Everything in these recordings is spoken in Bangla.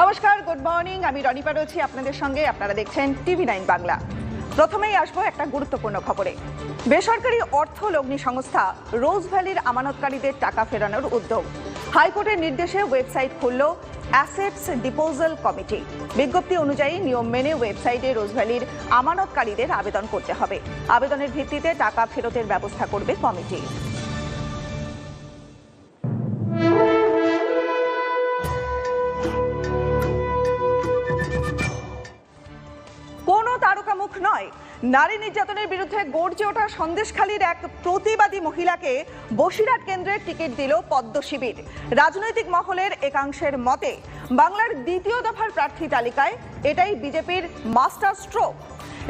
নমস্কার গুড মর্নিং আমি রনিপা রয়েছি আপনাদের সঙ্গে। আপনারা দেখছেন টিভি নাইন বাংলা। প্রথমেই আসব একটা গুরুত্বপূর্ণ খবরে। বেসরকারি অর্থ লগ্নি সংস্থা রোজ ভ্যালির আমানতকারীদের টাকা ফেরানোর উদ্যোগ। হাইকোর্টের নির্দেশে ওয়েবসাইট খুলল অ্যাসেটস ডিপোজাল কমিটি। বিজ্ঞপ্তি অনুযায়ী নিয়ম মেনে ওয়েবসাইটে রোজ ভ্যালির আমানতকারীদের আবেদন করতে হবে। আবেদনের ভিত্তিতে টাকা ফেরতের ব্যবস্থা করবে কমিটি। নয়। নারী নির্যাতনের বিরুদ্ধে গর্জে ওঠা সন্দেশখালীর এক প্রতিবাদী মহিলাকে বসিরহাট কেন্দ্রের টিকিট দিল পদ্ম শিবির। রাজনৈতিক মহলের একাংশের মতে, বাংলার দ্বিতীয় দফার প্রার্থী তালিকায় এটাই বিজেপির মাস্টার স্ট্রোক।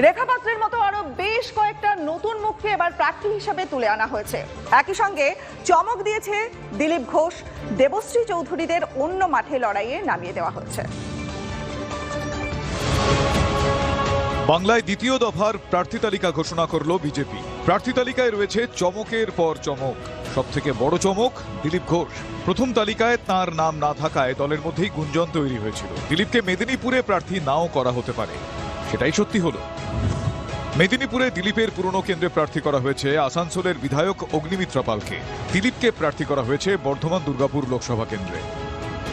রেখাপাত্রের মতো আরও বেশ কয়েকটা নতুন মুখকে এবার প্রার্থী হিসেবে তুলে আনা হয়েছে। একই সঙ্গে চমক দিয়েছে দিলীপ ঘোষ, দেবশ্রী চৌধুরীদের অন্য মাঠে লড়াইয়ে নামিয়ে দেওয়া হচ্ছে। বাংলায় দ্বিতীয় দফার প্রার্থী তালিকা ঘোষণা করল বিজেপি। প্রার্থী তালিকায় রয়েছে চমকের পর চমক সব থেকে বড় চমক দিলীপ ঘোষ। প্রথম তালিকায় তার নাম না থাকায় দলের মধ্যেই গুঞ্জন তৈরি হয়েছিল। দিলীপকে মেদিনীপুরে প্রার্থী নাও করা হতে পারে, সেটাই সত্যি হলো। মেদিনীপুরে দিলীপের পুরনো কেন্দ্রে প্রার্থী করা হয়েছে আসানসোলের বিধায়ক অগ্নিমিত্রা পালকে। দিলীপকে প্রার্থী করা হয়েছে বর্ধমান দুর্গাপুর লোকসভা কেন্দ্রে।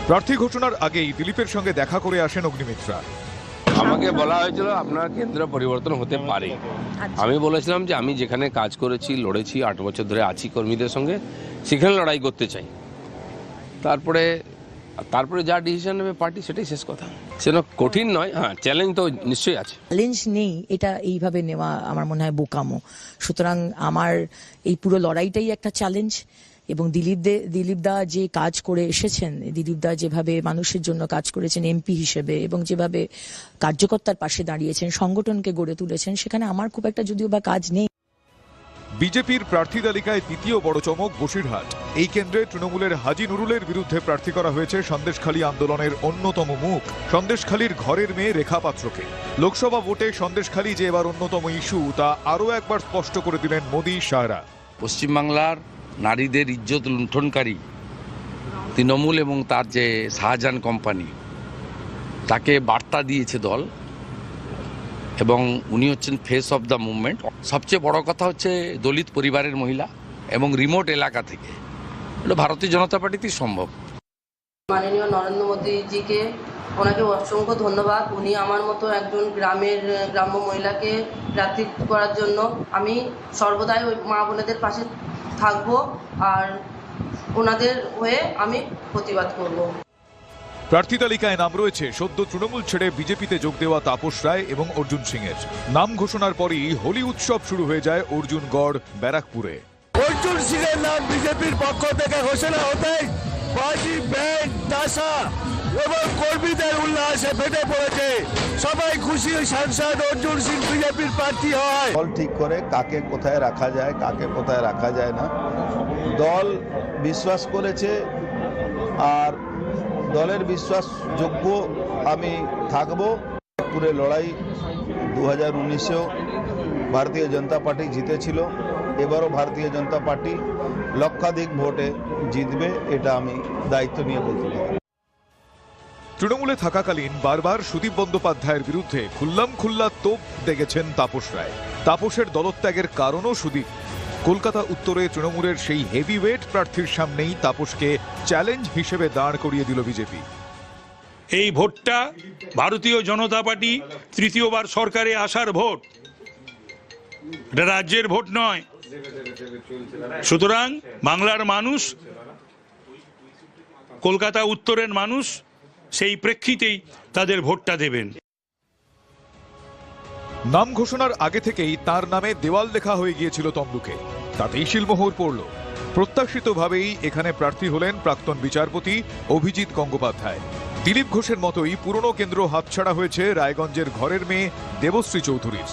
প্রার্থী ঘোষণার আগেই দিলীপের সঙ্গে দেখা করে আসেন অগ্নিমিত্রা। আমাকে বলা হয়েছিল আপনার কেন্দ্র পরিবর্তন হতে পারে। আমি বলেছিলাম যে আমি যেখানে কাজ করেছি লড়েছি আট বছর ধরে আছি কর্মীদের সঙ্গে সেখানে লড়াই করতে চাই। তারপরে তারপরে যা ডিসিশন নেবে পার্টি সেটাই শেষ কথা। সেটা কঠিন নয় হ্যাঁ চ্যালেঞ্জ তো নিশ্চয়ই আছে। চ্যালেঞ্জ নেই এটা এইভাবে নেওয়া আমার মনে হয় বোকামো। সুতরাং আমার এই পুরো লড়াইটাই একটা চ্যালেঞ্জ এবং দিলীপ দে দিলীপ দা যে কাজ করে এসেছেন দিলীপ দা যেভাবে মানুষের জন্য কাজ করেছেন এমপি হিসেবে এবং যেভাবে কার্যকর্তার পাশে দাঁড়িয়েছেন সংগঠনকে গড়ে তুলেছেন সেখানে আমার খুব একটা যদিও বা কাজ নেই। বিজেপির প্রার্থী তালিকায় দ্বিতীয় বড় চমক বসিরহাট। এই কেন্দ্রে তৃণমূলের হাজি নুরুলের বিরুদ্ধে প্রার্থী করা হয়েছে সন্দেশখালী আন্দোলনের অন্যতম মুখ সন্দেশখালীর ঘরের মেয়ে রেখা পাত্রকে। লোকসভা ভোটে সন্দেশখালী যে এবার অন্যতম ইস্যু তা আরও একবার স্পষ্ট করে দিলেন মোদী শাহরা পশ্চিমবাংলার নারীদের ইজ্জত লুণ্ঠনকারী তৃণমূল এবং তার যে শাহজাহান কোম্পানি, তাকে বার্তা দিয়েছে দল এবং উনি হচ্ছেন ফেস অফ দ্য মুভমেন্ট সবচেয়ে বড় কথা হচ্ছে দলিত পরিবারের মহিলা এবং রিমোট এলাকা থেকে। এটা ভারতীয় জনতা পার্টিতেই সম্ভব। মাননীয় নরেন্দ্র মোদীজিকে ওনাকে অসংখ্য ধন্যবাদ। উনি আমার মতো একজন গ্রামের, গ্রাম্য মহিলাকে প্রার্থী করার জন্য আমি সর্বদাই ওই মা বোনেদের পাশে থাকব আর ওনাদের হয়ে আমি প্রতিবাদ করব। প্রার্থী তালিকায় নাম রয়েছে সদ্য তৃণমূল ছেড়ে বিজেপিতে যোগ দেওয়া তাপস রায় এবং অর্জুন সিং এর নাম ঘোষণার পরই হোলি উৎসব শুরু হয়ে যায় অর্জুন গড় ব্যারাকপুরে। অর্জুন সিং এর নাম বিজেপির পক্ষ থেকে ঘোষণা হতে পার্টি ব্যান্ড তাসা এবং কর্মীদের উল্লাসে ফেটে পড়েছে। সবাই খুশি সাংসদ অর্জুন সিং বিজেপির প্রার্থী হয়। দল ঠিক করে কাকে কোথায় রাখা যায়, কাকে কোথায় রাখা যায় না। দল বিশ্বাস করেছে আর দলের বিশ্বাসযোগ্য আমি থাকব। পুরে লড়াই দু হাজার উনিশেও ভারতীয় জনতা পার্টি জিতেছিল। এবারও ভারতীয় জনতা পার্টি লক্ষাধিক ভোটে জিতবে, এটা আমি দায়িত্ব নিয়ে বলতে পারি। তৃণমূলে থাকাকালীন বারবার সুদীপ বন্দ্যোপাধ্যায়ের বিরুদ্ধে খুল্লাম খুল্লা তোপ দেখেছেন তাপস রায়। তাপসের দলত্যাগের কারণও সুদীপ। কলকাতা উত্তরে তৃণমূলের সেই হেভিওয়েট প্রার্থীর সামনেই তাপসকে চ্যালেঞ্জ হিসেবে দাঁড় করিয়ে দিল বিজেপি। এই ভোটটা ভারতীয় জনতা পার্টি তৃতীয়বার সরকারে আসার ভোট। এটা রাজ্যের ভোট নয়। সুতরাং বাংলার মানুষ, কলকাতা উত্তরের মানুষ সেই প্রেক্ষিতেই তাদের ভোটটা দেবেন। নাম ঘোষণার আগে থেকেই তার নামে দেওয়াল লেখা হয়ে গিয়েছিল তমলুকে। তাতেই শিলমোহর পড়ল। প্রত্যাশিতভাবেই এখানে প্রার্থী হলেন প্রাক্তন বিচারপতি অভিজিৎ গঙ্গোপাধ্যায়। দিলীপ ঘোষের মতোই পুরনো কেন্দ্র হাতছাড়া হয়েছে রায়গঞ্জের ঘরের মেয়ে দেবশ্রী চৌধুরীর।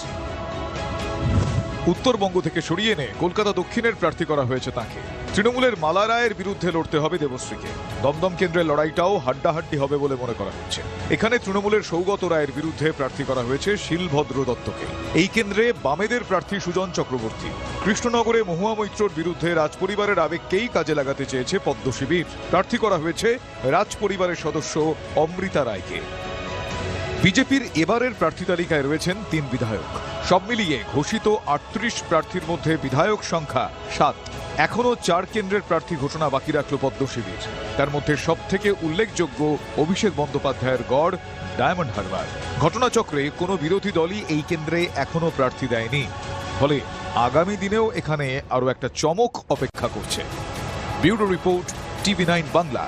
উত্তরবঙ্গ থেকে সরিয়ে এনে কলকাতা দক্ষিণের প্রার্থী করা হয়েছে তাকে। তৃণমূলের মালা রায়ের বিরুদ্ধে লড়তে হবে দেবশ্রীকে। দমদম কেন্দ্রের লড়াইটাও হাড্ডাহাড্ডি হবে বলে মনে করা হচ্ছে। এখানে তৃণমূলের সৌগত রায়ের বিরুদ্ধে প্রার্থী করা হয়েছে শিলভদ্র দত্তকে। এই কেন্দ্রে বামেদের প্রার্থী সুজন চক্রবর্তী। কৃষ্ণনগরে মহুয়া মৈত্রর বিরুদ্ধে রাজপরিবারের আবেগকেই কাজে লাগাতে চেয়েছে পদ্ম শিবির প্রার্থী করা হয়েছে রাজপরিবারের সদস্য অমৃতা রায়কে। বিজেপির এবারের প্রার্থী তালিকায় রয়েছেন তিন বিধায়ক। সব মিলিয়ে ঘোষিত আটত্রিশ প্রার্থীর মধ্যে বিধায়ক সংখ্যা সাত। এখনও চার কেন্দ্রের প্রার্থী ঘোষণা বাকি রাখল পদ্ম শিবির। তার মধ্যে সব থেকে উল্লেখযোগ্য অভিষেক বন্দ্যোপাধ্যায়ের গড় ডায়মন্ড হারবার। ঘটনাচক্রে কোনো বিরোধী দলই এই কেন্দ্রে এখনও প্রার্থী দেয়নি। ফলে আগামী দিনেও এখানে আরও একটা চমক অপেক্ষা করছে। Bureau report, TV nine Bangla.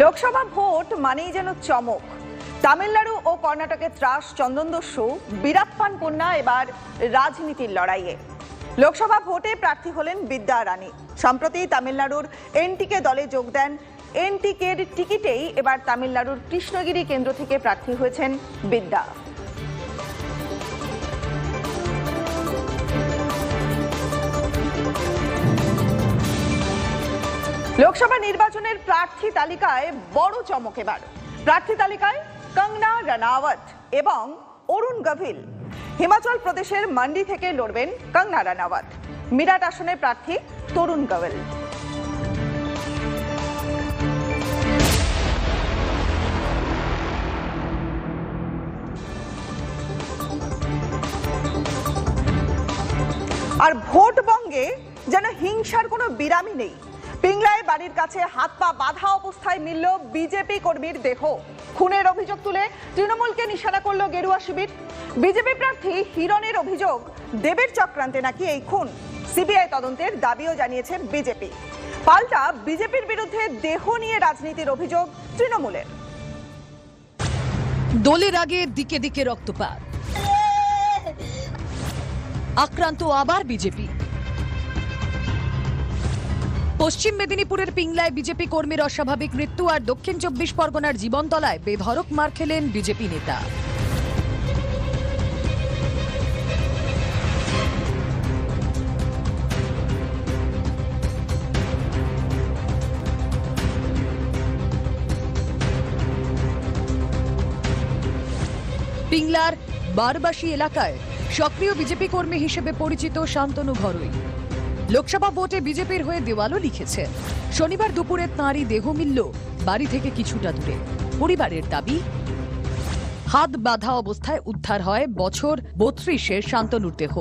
Lok Sabha vote মানেই যেন চমক। তামিলনাড়ু ও কর্ণাটকের ত্রাস চন্দনদস্যু বীরাপ্পান কন্যা, এবার রাজনীতির লড়াইয়ে। লোকসভা ভোটে প্রার্থী হলেন বিদ্যা রানী সম্প্রতি তামিলনাড়ুর এনটিকে দলে যোগ দেন। এনটিকের টিকিটেই এবার তামিলনাড়ুর কৃষ্ণগিরি কেন্দ্র থেকে প্রার্থী হয়েছেন বিদ্যা। লোকসভা নির্বাচনের প্রার্থী তালিকায় বড় চমক এবার। প্রার্থী তালিকায় কঙ্গনা রানাওয়াত এবং অরুণ গভিল হিমাচল প্রদেশের মান্ডি থেকে লড়বেন কঙ্গনা রানাওয়াত। মিরাট আসনের প্রার্থী তরুণ গভিল আর ভোট বঙ্গে যেন হিংসার কোনো বিরামই নেই। পিংলায় বাড়ির কাছে হাত পা বাঁধা অবস্থায় মিলল বিজেপি কর্মীর দেহ। খুনের অভিযোগ তুলে তৃণমূলকে নিশানা করল গেরুয়া শিবির। বিজেপি প্রার্থী হিরণের অভিযোগ, দেবের চক্রান্তে নাকি এই খুন? সিবিআই তদন্তের দাবিও জানিয়েছে বিজেপি। পাল্টা বিজেপির বিরুদ্ধে দেহ নিয়ে রাজনীতির অভিযোগ তৃণমূলের। দলের আগে দিকে দিকে রক্তপাত। আক্রান্ত আবার বিজেপি। পশ্চিম মেদিনীপুরের পিংলায় বিজেপি কর্মীর অস্বাভাবিক মৃত্যু আর দক্ষিণ চব্বিশ পরগনার জীবনতলায় বেধড়ক মার খেলেন বিজেপি নেতা। পিংলার বারবাসী এলাকায় সক্রিয় বিজেপি কর্মী হিসেবে পরিচিত শান্তনু ঘরুই। লোকসভা ভোটে বিজেপির হয়ে দেওয়ালও লিখেছেন শনিবার দুপুরে তাঁরই দেহ মিলল বাড়ি থেকে কিছুটা দূরে। পরিবারের দাবি, হাত বাঁধা অবস্থায় উদ্ধার হয় বছর বত্রিশের শান্তনুর দেহ।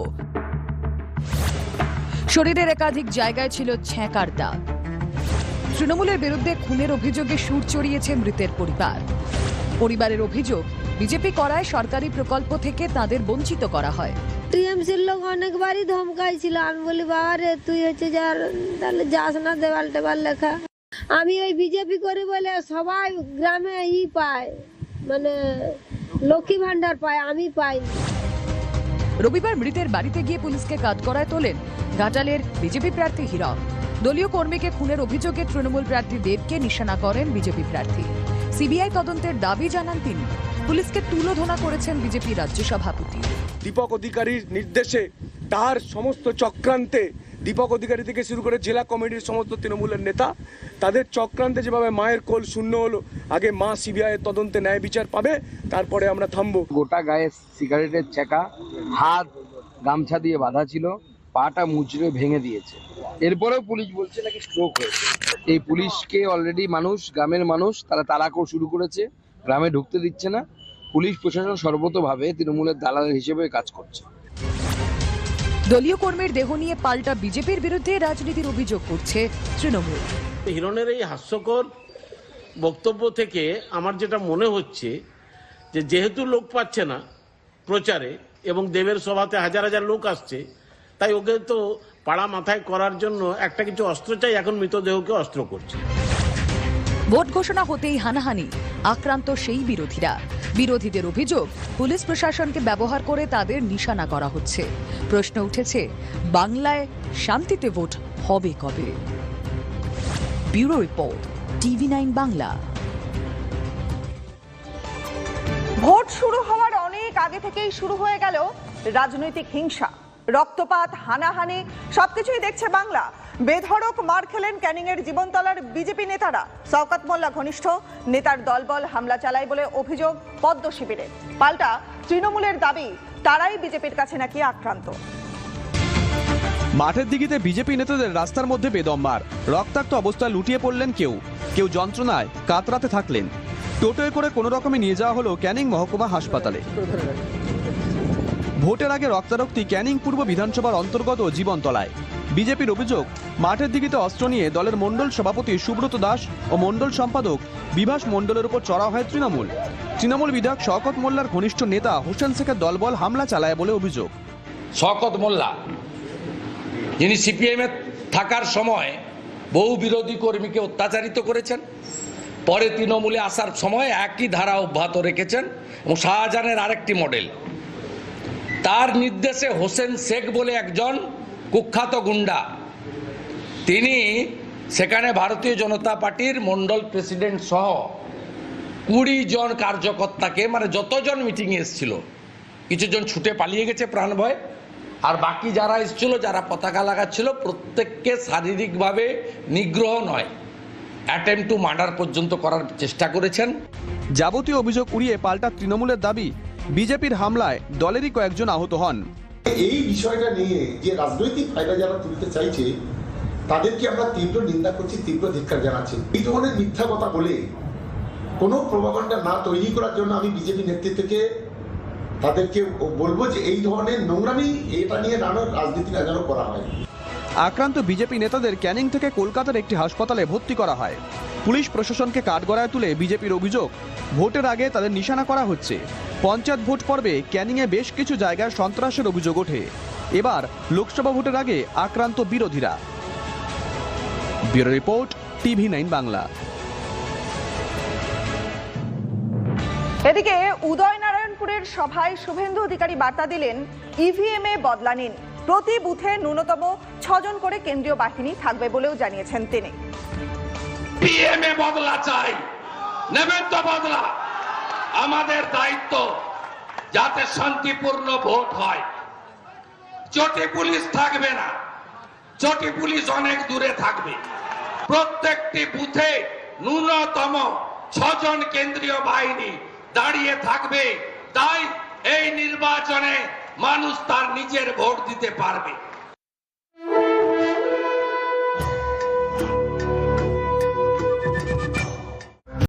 শরীরের একাধিক জায়গায় ছিল ছ্যাঁকার দাগ। তৃণমূলের বিরুদ্ধে খুনের অভিযোগে সুর চড়িয়েছে মৃতের পরিবার। পরিবারের অভিযোগ, বিজেপি করায় সরকারি প্রকল্প থেকে তাদের বঞ্চিত করা হয়। টিএমসির লোক অনেকবারই ধমকাইছিল। আমি বলি, বাবা রে, তুই হচ্ছে যার তাহলে যাস না দেওয়াল টেবাল লেখা। আমি ওই বিজেপি করি বলে সবাই গ্রামে ই পায় মানে লক্ষ্মী ভান্ডার পায়, আমি পাই রবিবার মৃতের বাড়িতে গিয়ে পুলিশকে কাঠগড়ায় তোলেন ঘাটালের বিজেপি প্রার্থী হীরক। দলীয় কর্মীকে খুনের অভিযোগে তৃণমূল প্রার্থী দেবকে নিশানা করেন বিজেপি প্রার্থী। সিবিআই তদন্তের দাবি জানান তিনি। পুলিশকে তুলোধনা করেছেন বিজেপি রাজ্য সভাপতি দীপক অধিকারীর নির্দেশে তার সমস্ত চক্রান্তে দীপক অধিকারী থেকে শুরু করে জেলা কমিটির সমস্ত তৃণমূলের নেতা, তাদের চক্রান্তে যেভাবে মায়ের কোল শূন্য হলো, আগে মা সিবিআই তদন্তে ন্যায় বিচার পাবে, তারপরে আমরা থামবো। গোটা গায়ে সিগারেটের চেকা হাত, গামছা দিয়ে বাঁধা ছিল, পাটা মুচড়ে ভেঙে দিয়েছে। এরপরেও পুলিশ বলছে নাকি স্ট্রোক হয়েছে। এই পুলিশকে অলরেডি মানুষ, গ্রামের মানুষ, তারা তাড়া শুরু করেছে, গ্রামে ঢুকতে দিচ্ছে না। পুলিশ প্রশাসন সর্বতভাবে তৃণমূলের দালাল হিসেবে কাজ করছে। দলীয় কর্মীর দেহ নিয়ে পাল্টা বিজেপির বিরুদ্ধে রাজনীতির অভিযোগ করছে তৃণমূল। হিরণের এই হাস্যকর বক্তব্য থেকে আমার যেটা মনে হচ্ছে যে যেহেতু লোক পাচ্ছে না প্রচারে এবং দেবের সভাতে হাজার হাজার লোক আসছে তাই ওকে তো পাড়া মাথায় করার জন্য একটা কিছু অস্ত্র চাই এখন মৃতদেহকে অস্ত্র করছে। ভোট ঘোষণা হতেই হানাহানি। আক্রান্ত সেই বিরোধীরা। বিরোধীদের অভিযোগ, পুলিশ প্রশাসনকে ব্যবহার করে তাদের নিশানা করা হচ্ছে। প্রশ্ন উঠেছে, বাংলায় শান্তিতে ভোট হবে কবে? Bureau report, TV nine Bangla. Vote শুরু হওয়ার অনেক আগে থেকেই শুরু হয়ে গেল রাজনৈতিক হিংসা। রক্তপাত, হানাহানি, সবকিছুই দেখছে বাংলা। বেধড়ক মার খেলেন ক্যানিং এর জীবনতলার বিজেপি নেতারা। শওকত মোল্লা ঘনিষ্ঠ, নেতার দলবল হামলা চালায় বলে অভিযোগ পদ্ম শিবিরে। পাল্টা, তৃণমূলের দাবি, তারাই বিজেপির কাছে নাকি আক্রান্ত। মাঠের দিকিতে বিজেপি নেতাদের রাস্তার মধ্যে বেদম মার। রক্তাক্ত অবস্থায় লুটিয়ে পড়লেন কেউ। কেউ যন্ত্রণায় কাতরাতে থাকলেন। টোটোয় করে কোনো রকমে নিয়ে যাওয়া হলো ক্যানিং মহকুমা হাসপাতালে। ভোটের আগে রক্তারক্তি ক্যানিং পূর্ব বিধানসভার অন্তর্গত জীবনতলায়। বিজেপির অভিযোগ, মাঠের দিকিতে অস্ত্র নিয়ে দলের মণ্ডল সভাপতি সুব্রত দাস ও মণ্ডল সম্পাদক বিভাস মণ্ডলের উপর চড়া হয় তৃণমূল। তৃণমূল বিধায়ক শওকত মোল্লার ঘনিষ্ঠ নেতা হোসেন শেখের দলবল হামলা চালায় বলে অভিযোগ। শকত মোল্লা, যিনি সিপিএমে থাকার সময় বহু বিরোধী কর্মীকে অত্যাচারিত করেছেন, পরে তৃণমূলে আসার সময় একই ধারা অব্যাহত রেখেছেন এবং শাহজাহানের আরেকটি মডেল। তার নির্দেশে হোসেন শেখ বলে একজন কুখ্যাত গুন্ডা। তিনি সেখানে ভারতীয় জনতা পার্টির মণ্ডল প্রেসিডেন্ট সহ কুড়ি জন কার্যকর্তাকে মানে যতজন মিটিংয়ে এসেছিল, কিছুজন ছুটে পালিয়ে গেছে প্রাণ ভয়। আর বাকি যারা এসেছিল, যারা পতাকা লাগাচ্ছিল, প্রত্যেককে শারীরিকভাবে নিগ্রহ নয়। অ্যাটেম্প টু মার্ডার পর্যন্ত করার চেষ্টা করেছেন। যাবতীয় অভিযোগ উড়িয়ে পাল্টা তৃণমূলের দাবি বিজেপির হামলায় দলেরই কয়েকজন আহত হন। এই বিষয়টা নিয়ে যে রাজনৈতিক ফায়দা যারা তুলতে চাইছে, তাদেরকে আমরা তীব্র নিন্দা করছি, তীব্র ধিক্কার জানাচ্ছি। এই ধরনের মিথ্যা কথা বলে কোনো প্রভাবনটা না তৈরি করার জন্য আমি বিজেপি নেতৃত্বকে তাদেরকে বলব যে এই ধরনের নোংরামি এটা নিয়ে নানা রাজনীতি না যেন করা হয়। আক্রান্ত বিজেপি নেতাদের ক্যানিং থেকে কলকাতার একটি হাসপাতালে ভর্তি করা হয়। পুলিশ প্রশাসনকে কাঠগড়ায় তুলে বিজেপির অভিযোগ, ভোটের আগে তাদের নিশানা করা হচ্ছে। পঞ্চায়েত ভোট পর্বে ক্যানিংয়ে বেশ কিছু জায়গায় সন্ত্রাসের অভিযোগ ওঠে। এবার লোকসভা ভোটের আগে আক্রান্ত বিরোধীরা। Bureau report, TV nine Bangla. এদিকে উদয়নারায়ণপুরের সভায় শুভেন্দু অধিকারী বার্তা দিলেন, ইভিএম এ বদলা নিন। প্রতি বুথে ন্যূনতম ছজন করে কেন্দ্রীয় বাহিনী থাকবে বলেও জানিয়েছেন তিনি। বদলা চাই। বদলা। আমাদের দায়িত্ব যাতে শান্তিপূর্ণ ভোট হয়। চটি পুলিশ থাকবে না। চটি পুলিশ অনেক দূরে থাকবে। প্রত্যেকটি বুথে ন্যূনতম ছজন কেন্দ্রীয় বাহিনী দাঁড়িয়ে থাকবে। তাই এই নির্বাচনে মানুষ তার নিজের ভোট দিতে পারবে।